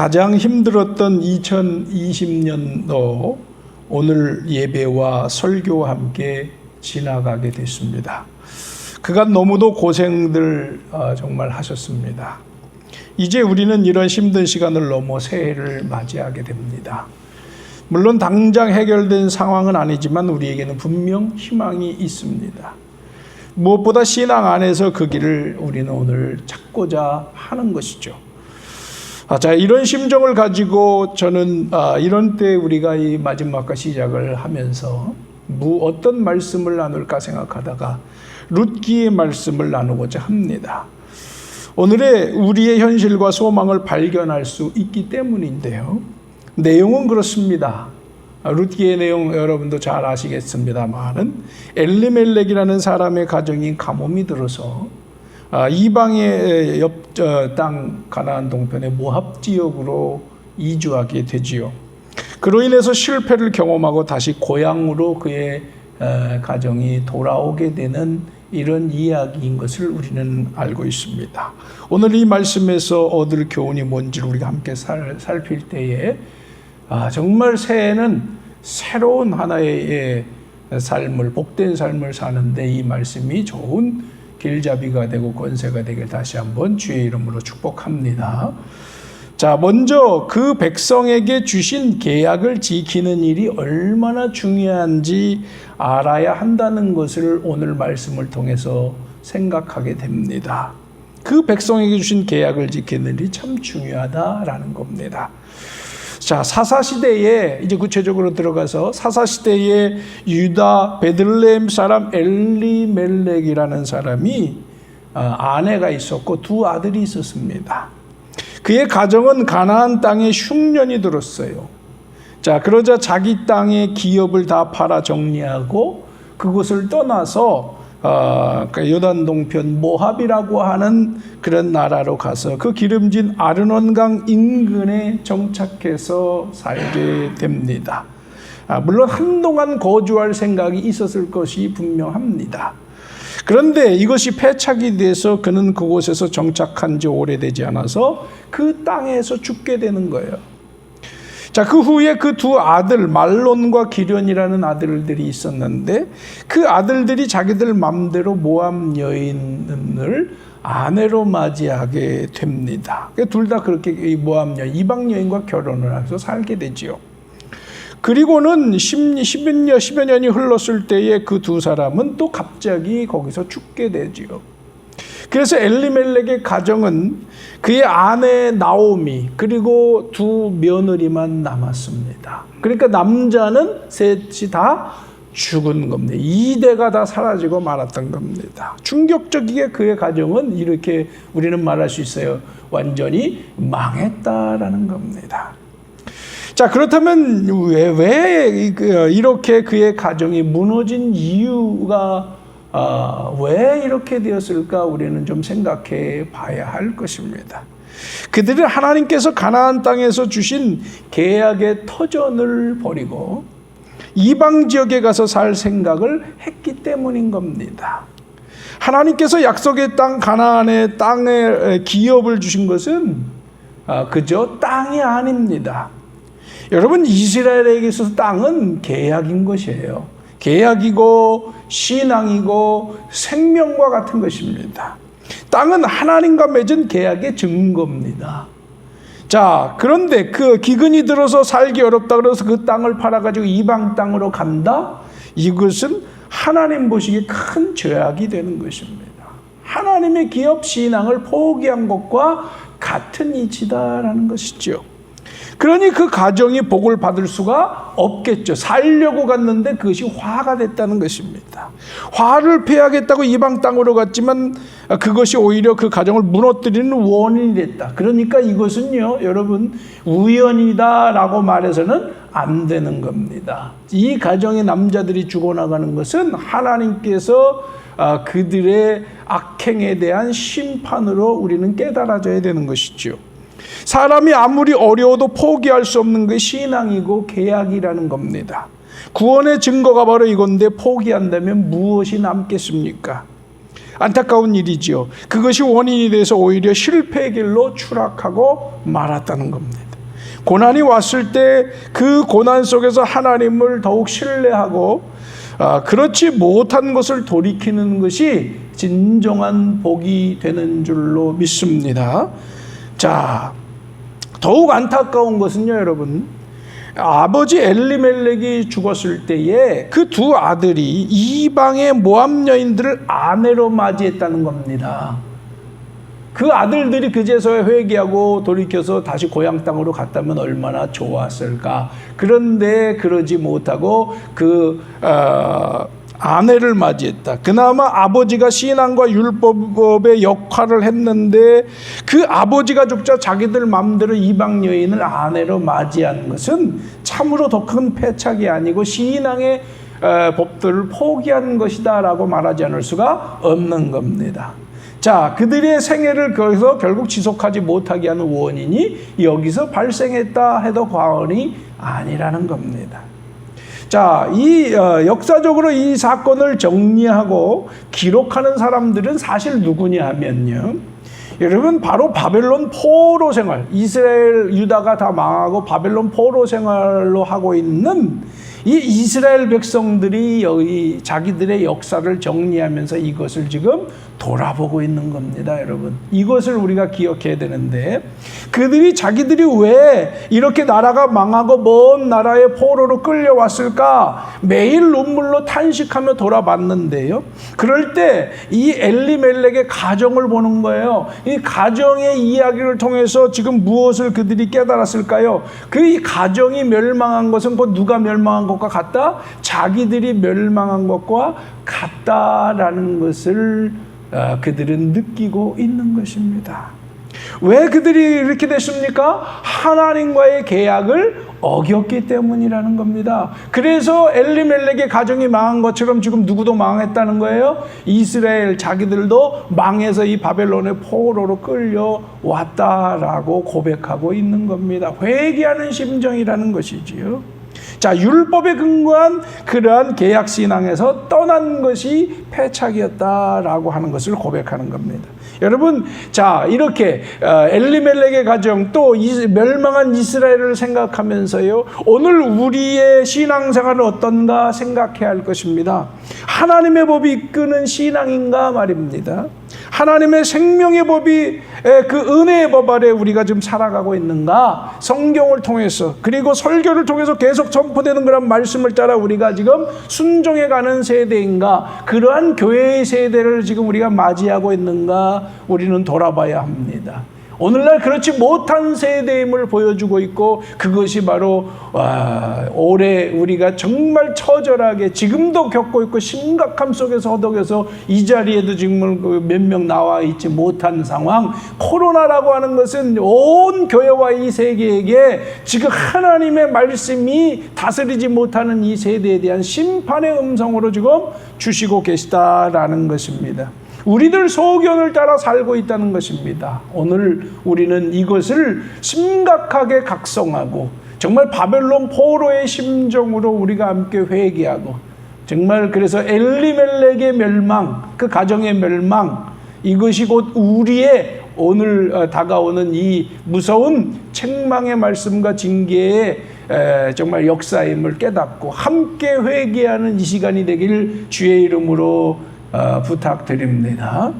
가장 힘들었던 2020년도 오늘 예배와 설교와 함께 지나가게 됐습니다. 그간 너무도 고생들 어, 정말 하셨습니다. 이제 우리는 이런 힘든 시간을 넘어 새해를 맞이하게 됩니다. 물론 당장 해결된 상황은 아니지만 우리에게는 분명 희망이 있습니다. 무엇보다 신앙 안에서 그 길을 우리는 오늘 찾고자 하는 것이죠. 아, 자, 이런 심정을 가지고 저는 아, 이런 때 우리가 이 마지막과 시작을 하면서 무 어떤 말씀을 나눌까 생각하다가 룻기의 말씀을 나누고자 합니다. 오늘의 우리의 현실과 소망을 발견할 수 있기 때문인데요. 내용은 그렇습니다. 룻기의 내용 여러분도 잘 아시겠습니다만은 엘리멜렉이라는 사람의 가정이 가뭄이 들어서 아, 이방의 옆땅 가나안 동편의 모압 지역으로 이주하게 되지요. 그로 인해서 실패를 경험하고 다시 고향으로 그의 가정이 돌아오게 되는 이런 이야기인 것을 우리는 알고 있습니다. 오늘 이 말씀에서 얻을 교훈이 뭔지를 우리가 함께 살, 살필 때에 아, 정말 새해는 새로운 하나의 삶을 복된 삶을 사는데 이 말씀이 좋은 길잡이가 되고 권세가 되길 다시 한번 주의 이름으로 축복합니다. 자, 먼저 그 백성에게 주신 계약을 지키는 일이 얼마나 중요한지 알아야 한다는 것을 오늘 말씀을 통해서 생각하게 됩니다. 그 백성에게 주신 계약을 지키는 일이 참 중요하다라는 겁니다. 자, 사사 시대에 이제 구체적으로 들어가서 사사 시대에 유다 베들레헴 사람 엘리멜렉이라는 사람이 아내가 있었고 두 아들이 있었습니다. 그의 가정은 가나안 땅에 흉년이 들었어요. 자, 그러자 자기 땅의 기업을 다 팔아 정리하고 그곳을 떠나서 어, 그 요단 동편 모합이라고 하는 그런 나라로 가서 그 기름진 아르논강 인근에 정착해서 살게 됩니다. 아, 물론 한동안 거주할 생각이 있었을 것이 분명합니다. 그런데 이것이 패착이 돼서 그는 그곳에서 정착한 지 오래되지 않아서 그 땅에서 죽게 되는 거예요. 자, 그 후에 그 두 아들, 말론과 기련이라는 아들들이 있었는데 그 아들들이 자기들 맘대로 모함 여인을 아내로 맞이하게 됩니다. 둘 다 그렇게 모함 여인, 이방 여인과 결혼을 해서 살게 되지요. 그리고는 10, 10여, 10여 년이 흘렀을 때에 그 두 사람은 또 갑자기 거기서 죽게 되지요. 그래서 엘리멜렉의 가정은 그의 아내 나오미 그리고 두 며느리만 남았습니다. 그러니까 남자는 셋이 다 죽은 겁니다. 이대가 다 사라지고 말았던 겁니다. 충격적이게 그의 가정은 이렇게 우리는 말할 수 있어요. 완전히 망했다라는 겁니다. 자, 그렇다면 왜, 왜 이렇게 그의 가정이 무너진 이유가 아, 왜 이렇게 되었을까 우리는 좀 생각해 봐야 할 것입니다. 그들은 하나님께서 가나안 땅에서 주신 계약의 터전을 버리고 이방 지역에 가서 살 생각을 했기 때문인 겁니다. 하나님께서 약속의 땅 가나안의 땅에 기업을 주신 것은 아, 그저 땅이 아닙니다. 여러분 이스라엘에게 있어서 땅은 계약인 것이에요. 계약이고 신앙이고 생명과 같은 것입니다. 땅은 하나님과 맺은 계약의 증거입니다. 자, 그런데 그 기근이 들어서 살기 어렵다 그래서 그 땅을 팔아가지고 이방 땅으로 간다? 이것은 하나님 보시기에 큰 죄악이 되는 것입니다. 하나님의 기업 신앙을 포기한 것과 같은 이치다라는 것이죠. 그러니 그 가정이 복을 받을 수가 없겠죠. 살려고 갔는데 그것이 화가 됐다는 것입니다. 화를 피하겠다고 이방 땅으로 갔지만 그것이 오히려 그 가정을 무너뜨리는 원인이 됐다. 그러니까 이것은요, 여러분, 우연이다라고 말해서는 안 되는 겁니다. 이 가정의 남자들이 죽어나가는 것은 하나님께서 그들의 악행에 대한 심판으로 우리는 깨달아져야 되는 것이죠. 사람이 아무리 어려워도 포기할 수 없는 게 신앙이고 계약이라는 겁니다. 구원의 증거가 바로 이건데 포기한다면 무엇이 남겠습니까? 안타까운 일이지요. 그것이 원인이 돼서 오히려 실패의 길로 추락하고 말았다는 겁니다. 고난이 왔을 때 그 고난 속에서 하나님을 더욱 신뢰하고 아, 그렇지 못한 것을 돌이키는 것이 진정한 복이 되는 줄로 믿습니다. 자, 더욱 안타까운 것은요, 여러분. 아버지 엘리멜렉이 죽었을 때에 그 두 아들이 이방의 모함 여인들을 아내로 맞이했다는 겁니다. 그 아들들이 그제서야 회개하고 돌이켜서 다시 고향 땅으로 갔다면 얼마나 좋았을까. 그런데 그러지 못하고 그 어, 아내를 맞이했다. 그나마 아버지가 신앙과 율법의 역할을 했는데 그 아버지가 죽자 자기들 마음대로 이방 여인을 아내로 맞이한 것은 참으로 더 큰 패착이 아니고 신앙의 어, 법들을 포기한 것이다라고 말하지 않을 수가 없는 겁니다. 자, 그들의 생애를 거기서 결국 지속하지 못하게 하는 원인이 여기서 발생했다 해도 과언이 아니라는 겁니다. 자, 이 어, 역사적으로 이 사건을 정리하고 기록하는 사람들은 사실 누구냐 하면요. 여러분 바로 바벨론 포로 생활, 이스라엘 유다가 다 망하고 바벨론 포로 생활로 하고 있는 이 이스라엘 백성들이 여기 자기들의 역사를 정리하면서 이것을 지금 돌아보고 있는 겁니다, 여러분. 이것을 우리가 기억해야 되는데 그들이 자기들이 왜 이렇게 나라가 망하고 먼 나라의 포로로 끌려왔을까? 매일 눈물로 탄식하며 돌아봤는데요. 그럴 때 이 엘리멜렉의 가정을 보는 거예요. 이 가정의 이야기를 통해서 지금 무엇을 그들이 깨달았을까요? 그 가정이 멸망한 것은 곧 누가 멸망한 것과 같다? 자기들이 멸망한 것과 같다라는 것을 어, 그들은 느끼고 있는 것입니다. 왜 그들이 이렇게 됐습니까? 하나님과의 계약을 어겼기 때문이라는 겁니다. 그래서 엘리멜렉의 가정이 망한 것처럼 지금 누구도 망했다는 거예요. 이스라엘 자기들도 망해서 이 바벨론의 포로로 끌려왔다라고 고백하고 있는 겁니다. 회개하는 심정이라는 것이지요. 자, 율법에 근거한 그러한 계약 신앙에서 떠난 것이 패착이었다라고 하는 것을 고백하는 겁니다. 여러분, 자, 이렇게 어, 엘리멜렉의 가정 또 멸망한 이스라엘을 생각하면서요. 오늘 우리의 신앙생활은 어떤가 생각해야 할 것입니다. 하나님의 법이 이끄는 신앙인가 말입니다. 하나님의 생명의 법이 그 은혜의 법 아래 우리가 지금 살아가고 있는가? 성경을 통해서 그리고 설교를 통해서 계속 전포되는 그런 말씀을 따라 우리가 지금 순종해 가는 세대인가? 그러한 교회의 세대를 지금 우리가 맞이하고 있는가? 우리는 돌아봐야 합니다. 오늘날 그렇지 못한 세대임을 보여주고 있고 그것이 바로 와, 올해 우리가 정말 처절하게 지금도 겪고 있고 심각함 속에서 허덕여서 이 자리에도 지금 그몇명 나와 있지 못한 상황 코로나라고 하는 것은 온 교회와 이 세계에게 지금 하나님의 말씀이 다스리지 못하는 이 세대에 대한 심판의 음성으로 지금 주시고 계시다라는 것입니다. 우리들 소견을 따라 살고 있다는 것입니다. 오늘 우리는 이것을 심각하게 각성하고 정말 바벨론 포로의 심정으로 우리가 함께 회개하고 정말 그래서 엘리멜렉의 멸망, 그 가정의 멸망 이것이 곧 우리의 오늘 어, 다가오는 이 무서운 책망의 말씀과 징계의 정말 역사임을 깨닫고 함께 회개하는 이 시간이 되길 주의 이름으로 어, 부탁드립니다.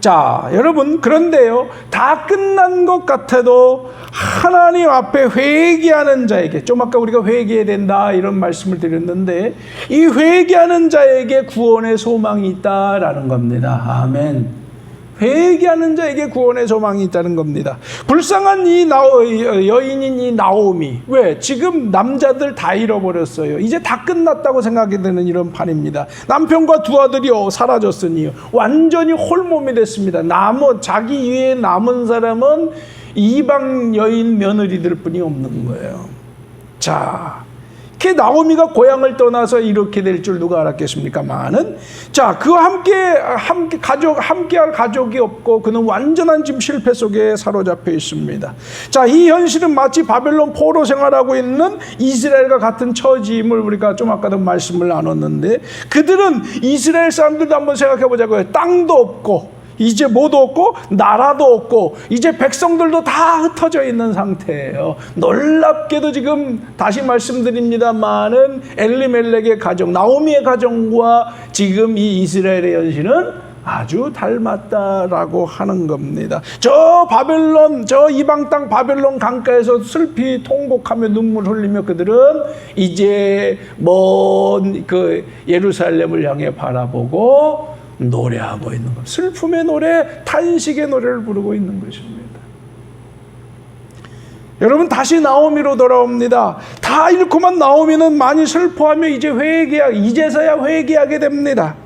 자, 여러분, 그런데요, 다 끝난 것 같아도 하나님 앞에 회개하는 자에게, 좀 아까 우리가 회개해야 된다, 이런 말씀을 드렸는데, 이 회개하는 자에게 구원의 소망이 있다라는 겁니다. 아멘. 회개하는 자에게 구원의 소망이 있다는 겁니다. 불쌍한 이 나오, 여인인 이 나오미. 왜? 지금 남자들 다 잃어버렸어요. 이제 다 끝났다고 생각이 되는 이런 판입니다. 남편과 두 아들이 사라졌으니 완전히 홀몸이 됐습니다. 남은, 자기 위에 남은 사람은 이방 여인 며느리들 뿐이 없는 거예요. 자, 그 나오미가 고향을 떠나서 이렇게 될 줄 누가 알았겠습니까만은 자 그와 함께 함께 가족 함께할 가족이 없고 그는 완전한 지금 실패 속에 사로잡혀 있습니다. 자이 현실은 마치 바벨론 포로 생활하고 있는 이스라엘과 같은 처지임을 우리가 좀 아까도 말씀을 나눴는데 그들은 이스라엘 사람들도 한번 생각해 보자고요. 땅도 없고 이제 못 없고 나라도 없고 이제 백성들도 다 흩어져 있는 상태예요. 놀랍게도 지금 다시 말씀드립니다만은 엘리멜렉의 가정, 나오미의 가정과 지금 이 이스라엘의 현실은 아주 닮았다라고 하는 겁니다. 저 바벨론, 저 이방 땅 바벨론 강가에서 슬피 통곡하며 눈물 흘리며 그들은 이제 먼 그 예루살렘을 향해 바라보고 노래하고 있는 것. 슬픔의 노래, 탄식의 노래를 부르고 있는 것입니다. 여러분 다시 나오미로 돌아옵니다. 다 잃고만 나오미는 많이 슬퍼하며 이제 회개하 이제서야 회개하게 됩니다.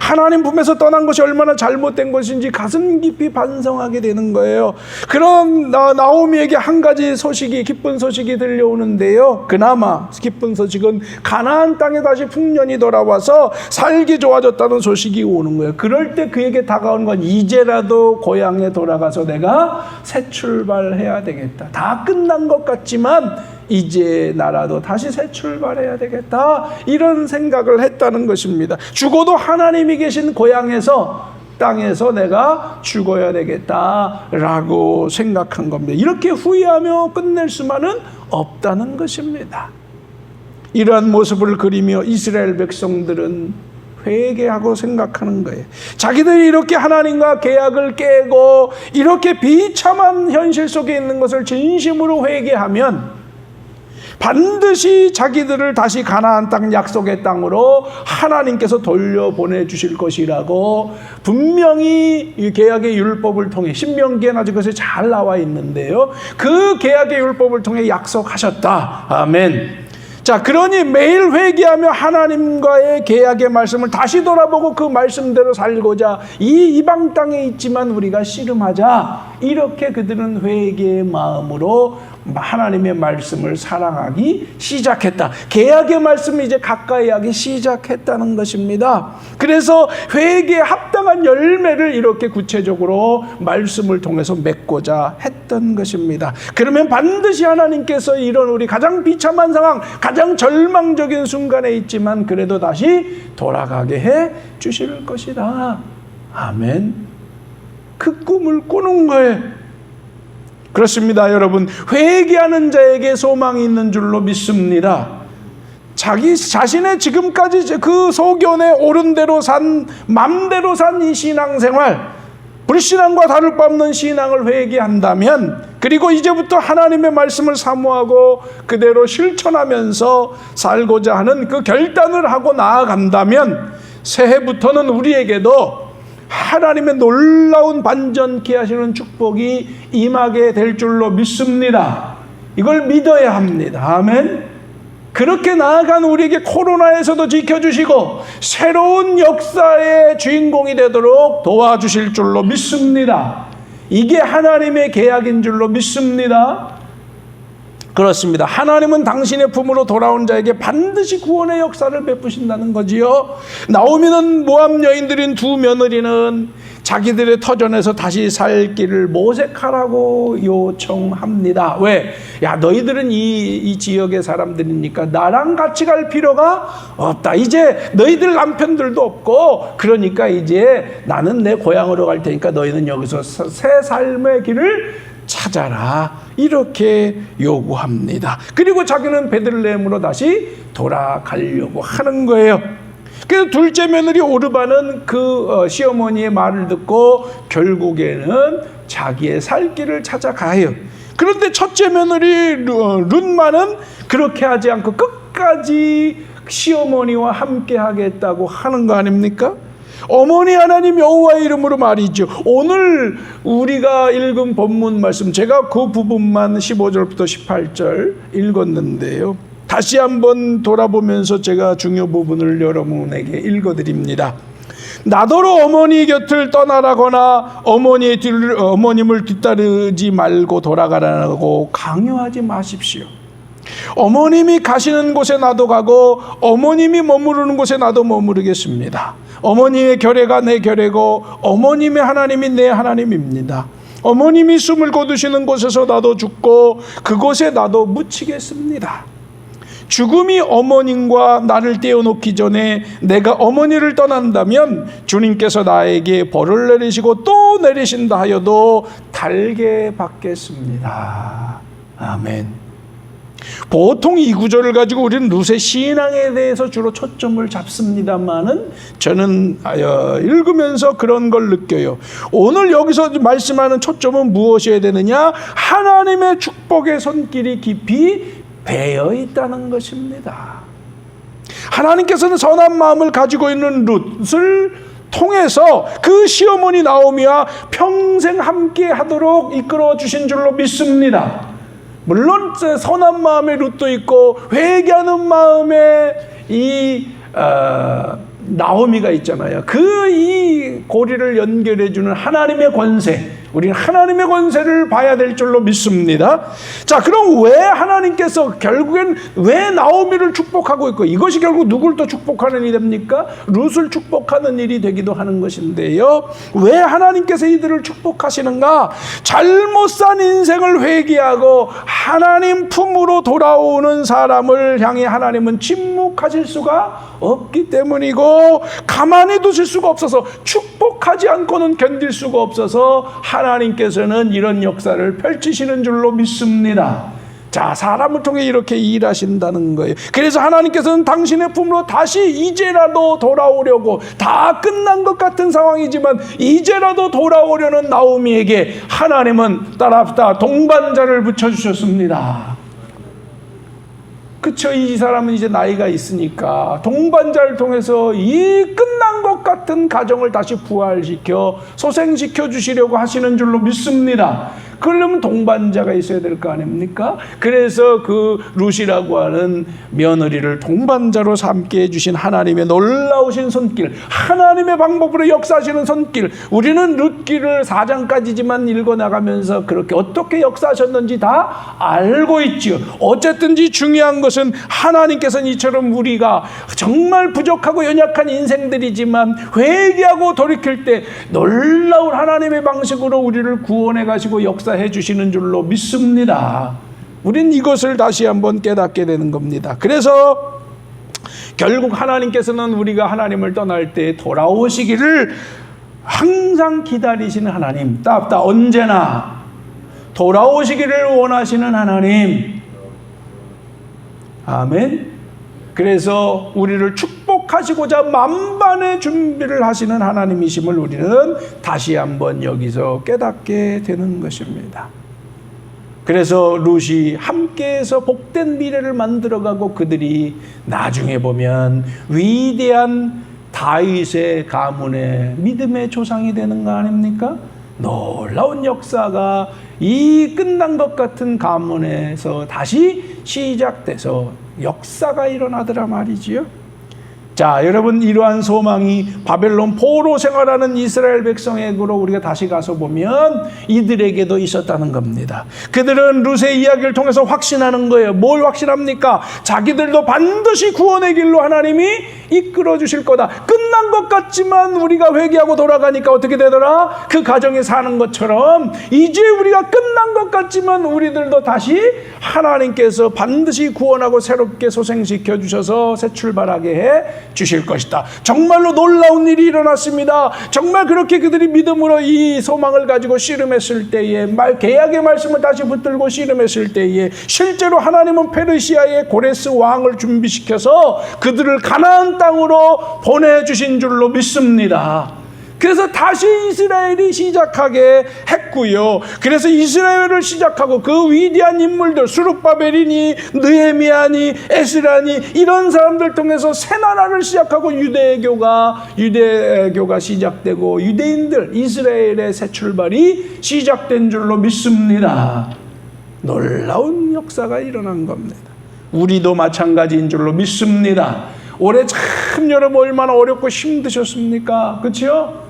하나님 품에서 떠난 것이 얼마나 잘못된 것인지 가슴 깊이 반성하게 되는 거예요. 그런 나, 나오미에게 한 가지 소식이 기쁜 소식이 들려오는데요. 그나마 기쁜 소식은 가나안 땅에 다시 풍년이 돌아와서 살기 좋아졌다는 소식이 오는 거예요. 그럴 때 그에게 다가오는 건 이제라도 고향에 돌아가서 내가 새 출발해야 되겠다. 다 끝난 것 같지만 이제 나라도 다시 새 출발해야 되겠다. 이런 생각을 했다는 것입니다. 죽어도 하나님이 계신 고향에서 땅에서 내가 죽어야 되겠다라고 생각한 겁니다. 이렇게 후회하며 끝낼 수만은 없다는 것입니다. 이러한 모습을 그리며 이스라엘 백성들은 회개하고 생각하는 거예요. 자기들이 이렇게 하나님과 계약을 깨고 이렇게 비참한 현실 속에 있는 것을 진심으로 회개하면 반드시 자기들을 다시 가나안 땅 약속의 땅으로 하나님께서 돌려보내 주실 것이라고 분명히 이 계약의 율법을 통해 신명기에는 아주 그것이 잘 나와 있는데요. 그 계약의 율법을 통해 약속하셨다. 아멘. 자, 그러니 매일 회개하며 하나님과의 계약의 말씀을 다시 돌아보고 그 말씀대로 살고자 이 이방 땅에 있지만 우리가 씨름하자. 이렇게 그들은 회개의 마음으로 하나님의 말씀을 사랑하기 시작했다. 계약의 말씀을 이제 가까이 하기 시작했다는 것입니다. 그래서 회개에 합당한 열매를 이렇게 구체적으로 말씀을 통해서 맺고자 했던 것입니다. 그러면 반드시 하나님께서 이런 우리 가장 비참한 상황, 가장 절망적인 순간에 있지만 그래도 다시 돌아가게 해 주실 것이다. 아멘. 그 꿈을 꾸는 거예요. 그렇습니다, 여러분. 회개하는 자에게 소망이 있는 줄로 믿습니다. 자기 자신의 지금까지 그 소견에 옳은 대로 산, 맘대로 산 이 신앙생활, 불신앙과 다를 바 없는 신앙을 회개한다면, 그리고 이제부터 하나님의 말씀을 사모하고 그대로 실천하면서 살고자 하는 그 결단을 하고 나아간다면, 새해부터는 우리에게도 하나님의 놀라운 반전케 하시는 축복이 임하게 될 줄로 믿습니다. 이걸 믿어야 합니다. 아멘. 그렇게 나아간 우리에게 코로나에서도 지켜주시고 새로운 역사의 주인공이 되도록 도와주실 줄로 믿습니다. 이게 하나님의 계약인 줄로 믿습니다. 그렇습니다. 하나님은 당신의 품으로 돌아온 자에게 반드시 구원의 역사를 베푸신다는 거지요. 나오미는 모함 여인들인 두 며느리는 자기들의 터전에서 다시 살 길을 모색하라고 요청합니다. 왜? 야, 너희들은 이, 이 지역의 사람들이니까 나랑 같이 갈 필요가 없다. 이제 너희들 남편들도 없고, 그러니까 이제 나는 내 고향으로 갈 테니까 너희는 여기서 새 삶의 길을 찾아라 이렇게 요구합니다. 그리고 자기는 베들레헴으로 다시 돌아가려고 하는 거예요. 그래서 둘째 며느리 오르바는 그 어, 시어머니의 말을 듣고 결국에는 자기의 살 길을 찾아가요. 그런데 첫째 며느리 룬마는 그렇게 하지 않고 끝까지 시어머니와 함께 하겠다고 하는 거 아닙니까? 어머니 하나님 여호와의 이름으로 말이죠. 오늘 우리가 읽은 본문 말씀 제가 그 부분만 15절부터 18절 읽었는데요. 다시 한번 돌아보면서 제가 중요 부분을 여러분에게 읽어드립니다. 나더러 어머니 곁을 떠나라거나 어머니의 뒤, 어머님을 뒤따르지 말고 돌아가라고 강요하지 마십시오. 어머님이 가시는 곳에 나도 가고 어머님이 머무르는 곳에 나도 머무르겠습니다. 어머니의 결례가 내 결례고 어머님의 하나님이 내 하나님입니다. 어머님이 숨을 거두시는 곳에서 나도 죽고 그곳에 나도 묻히겠습니다. 죽음이 어머님과 나를 떼어놓기 전에 내가 어머니를 떠난다면 주님께서 나에게 벌을 내리시고 또 내리신다 하여도 달게 받겠습니다. 아멘. 보통 이 구절을 가지고 우리는 루세 신앙에 대해서 주로 초점을 잡습니다만은 저는 어, 읽으면서 그런 걸 느껴요. 오늘 여기서 말씀하는 초점은 무엇이어야 되느냐? 하나님의 축복의 손길이 깊이 배어 있다는 것입니다. 하나님께서는 선한 마음을 가지고 있는 룻을 통해서 그 시어머니 나오미와 평생 함께 하도록 이끌어 주신 줄로 믿습니다. 물론 선한 마음의 룻도 있고 회개하는 마음의 이 어, 나오미가 있잖아요. 그 이 고리를 연결해 주는 하나님의 권세. 우리는 하나님의 권세를 봐야 될 줄로 믿습니다. 자, 그럼 왜 하나님께서 결국엔 왜 나오미를 축복하고 있고 이것이 결국 누굴 또 축복하는 일이 됩니까? 룻을 축복하는 일이 되기도 하는 것인데요. 왜 하나님께서 이들을 축복하시는가? 잘못 산 인생을 회개하고 하나님 품으로 돌아오는 사람을 향해 하나님은 침묵하실 수가 없기 때문이고 가만히 두실 수가 없어서 축복하지 않고는 견딜 수가 없어서 하나님께서는 이런 역사를 펼치시는 줄로 믿습니다. 자, 사람을 통해 이렇게 일하신다는 거예요. 그래서 하나님께서는 당신의 품으로 다시 이제라도 돌아오려고 다 끝난 것 같은 상황이지만 이제라도 돌아오려는 나오미에게 하나님은 따라다 동반자를 붙여주셨습니다. 그쵸. 이 사람은 이제 나이가 있으니까 동반자를 통해서 이 끝난 것 같은 가정을 다시 부활시켜 소생시켜 주시려고 하시는 줄로 믿습니다. 그러려면 동반자가 있어야 될 거 아닙니까? 그래서 그 루시라고 하는 며느리를 동반자로 삼게 해주신 하나님의 놀라우신 손길, 하나님의 방법으로 역사하시는 손길, 우리는 룻기를 4장까지지만 읽어나가면서 그렇게 어떻게 역사하셨는지 다 알고 있지요. 어쨌든지 중요한 것은 하나님께서는 이처럼 우리가 정말 부족하고 연약한 인생들이지만 회개하고 돌이킬 때 놀라운 하나님의 방식으로 우리를 구원해 가시고 역사 해 주시는 줄로 믿습니다. 우린 이것을 다시 한번 깨닫게 되는 겁니다. 그래서 결국 하나님께서는 우리가 하나님을 떠날 때 돌아오시기를 항상 기다리시는 하나님, 따따 언제나 돌아오시기를 원하시는 하나님. 아멘. 그래서 우리를 축 복하시고자 만반의 준비를 하시는 하나님이심을 우리는 다시 한번 여기서 깨닫게 되는 것입니다. 그래서 룻이 함께해서 복된 미래를 만들어가고 그들이 나중에 보면 위대한 다윗의 가문의 믿음의 조상이 되는 거 아닙니까? 놀라운 역사가 이 끝난 것 같은 가문에서 다시 시작돼서 역사가 일어나더라 말이지요. 자, 여러분 이러한 소망이 바벨론 포로 생활하는 이스라엘 백성에게로 우리가 다시 가서 보면 이들에게도 있었다는 겁니다. 그들은 루세 이야기를 통해서 확신하는 거예요. 뭘 확신합니까? 자기들도 반드시 구원의 길로 하나님이 이끌어 주실 거다. 끝난 것 같지만 우리가 회개하고 돌아가니까 어떻게 되더라? 그 가정에 사는 것처럼 이제 우리가 끝난 것 같지만 우리들도 다시 하나님께서 반드시 구원하고 새롭게 소생시켜 주셔서 새 출발하게 해 주실 것이다. 정말로 놀라운 일이 일어났습니다. 정말 그렇게 그들이 믿음으로 이 소망을 가지고 씨름했을 때에 말 계약의 말씀을 다시 붙들고 씨름했을 때에 실제로 하나님은 페르시아의 고레스 왕을 준비시켜서 그들을 가나안 땅으로 보내 주신 줄로 믿습니다. 그래서 다시 이스라엘이 시작하게 했고요. 그래서 이스라엘을 시작하고 그 위대한 인물들 수룩바벨이니 느헤미야니 에스라니 이런 사람들 통해서 새 나라를 시작하고 유대교가 유대교가 시작되고 유대인들 이스라엘의 새 출발이 시작된 줄로 믿습니다. 놀라운 역사가 일어난 겁니다. 우리도 마찬가지인 줄로 믿습니다. 올해 참 여러분 얼마나 어렵고 힘드셨습니까? 그렇죠?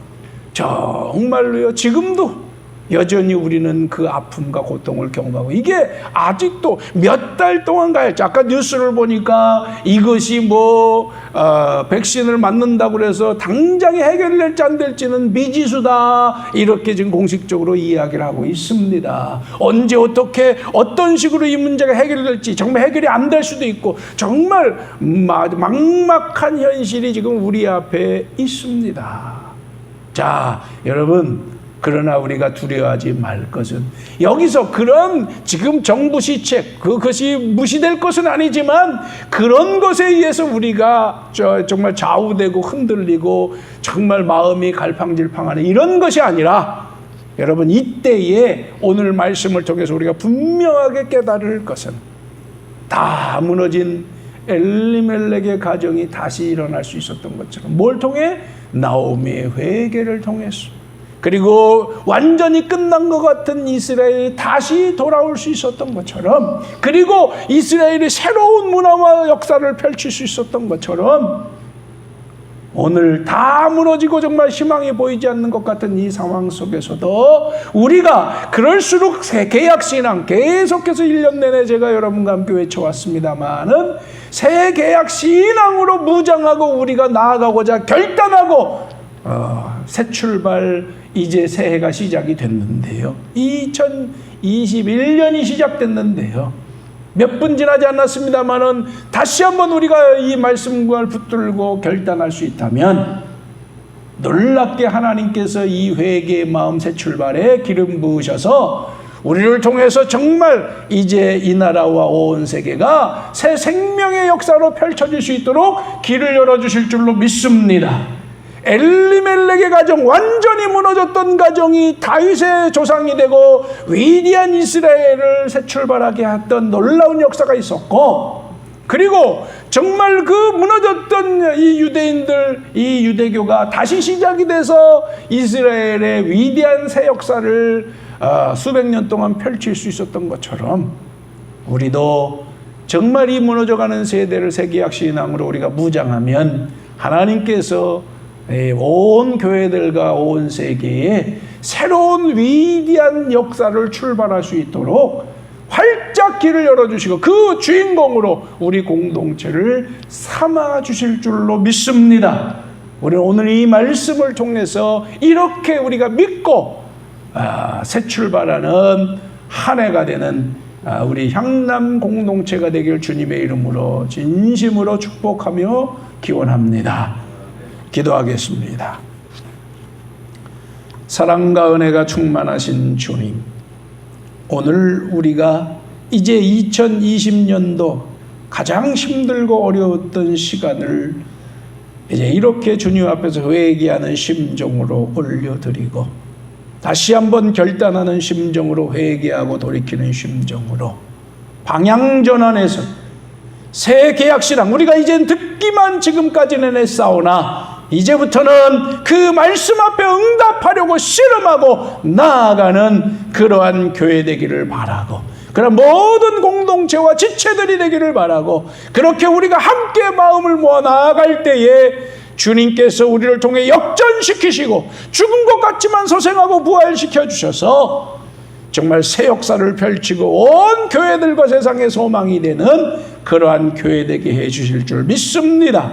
정말로요. 지금도 여전히 우리는 그 아픔과 고통을 경험하고 이게 아직도 몇 달 동안 가야지. 아까 뉴스를 보니까 이것이 뭐 어, 백신을 맞는다고 그래서 당장에 해결될지 안 될지는 미지수다 이렇게 지금 공식적으로 이야기를 하고 있습니다. 언제 어떻게 어떤 식으로 이 문제가 해결될지 정말 해결이 안 될 수도 있고 정말 마- 막막한 현실이 지금 우리 앞에 있습니다. 자, 여러분. 그러나 우리가 두려워하지 말 것은 여기서 그런 지금 정부 시책 그것이 무시될 것은 아니지만 그런 것에 의해서 우리가 저 정말 좌우되고 흔들리고 정말 마음이 갈팡질팡하는 이런 것이 아니라 여러분 이때에 오늘 말씀을 통해서 우리가 분명하게 깨달을 것은 다 무너진 엘리멜렉의 가정이 다시 일어날 수 있었던 것처럼 뭘 통해 나오미의 회개를 통해서. 그리고 완전히 끝난 것 같은 이스라엘이 다시 돌아올 수 있었던 것처럼 그리고 이스라엘이 새로운 문화와 역사를 펼칠 수 있었던 것처럼 오늘 다 무너지고 정말 희망이 보이지 않는 것 같은 이 상황 속에서도 우리가 그럴수록 새 계약 신앙 계속해서 1년 내내 제가 여러분과 함께 외쳐왔습니다만은 새 계약 신앙으로 무장하고 우리가 나아가고자 결단하고 어, 새 출발 이제 새해가 시작이 됐는데요. 2021년이 시작됐는데요. 몇 분 지나지 않았습니다만은 다시 한번 우리가 이 말씀을 붙들고 결단할 수 있다면 놀랍게 하나님께서 이 회개의 마음 새 출발에 기름 부으셔서 우리를 통해서 정말 이제 이 나라와 온 세계가 새 생명의 역사로 펼쳐질 수 있도록 길을 열어주실 줄로 믿습니다. 엘리멜렉의 가정 완전히 무너졌던 가정이 다윗의 조상이 되고 위대한 이스라엘을 새 출발하게 했던 놀라운 역사가 있었고 그리고 정말 그 무너졌던 이 유대인들 이 유대교가 다시 시작이 돼서 이스라엘의 위대한 새 역사를 아, 수백 년 동안 펼칠 수 있었던 것처럼 우리도 정말 이 무너져가는 세대를 세계약 신앙으로 우리가 무장하면 하나님께서 예, 온 교회들과 온 세계에 새로운 위대한 역사를 출발할 수 있도록 활짝 길을 열어주시고 그 주인공으로 우리 공동체를 삼아 주실 줄로 믿습니다. 우리는 오늘 이 말씀을 통해서 이렇게 우리가 믿고 아, 새 출발하는 한 해가 되는 아, 우리 향남 공동체가 되길 주님의 이름으로 진심으로 축복하며 기원합니다. 기도하겠습니다. 사랑과 은혜가 충만하신 주님, 오늘 우리가 이제 2020년도 가장 힘들고 어려웠던 시간을 이제 이렇게 주님 앞에서 회개하는 심정으로 올려드리고 다시 한번 결단하는 심정으로 회개하고 돌이키는 심정으로 방향 전환해서 새 계약 신앙 우리가 이젠 듣기만 지금까지는 했사오나 이제부터는 그 말씀 앞에 응답하려고 씨름하고 나아가는 그러한 교회 되기를 바라고 그런 모든 공동체와 지체들이 되기를 바라고 그렇게 우리가 함께 마음을 모아 나아갈 때에 주님께서 우리를 통해 역전시키시고 죽은 것 같지만 소생하고 부활시켜 주셔서 정말 새 역사를 펼치고 온 교회들과 세상의 소망이 되는 그러한 교회 되게 해 주실 줄 믿습니다.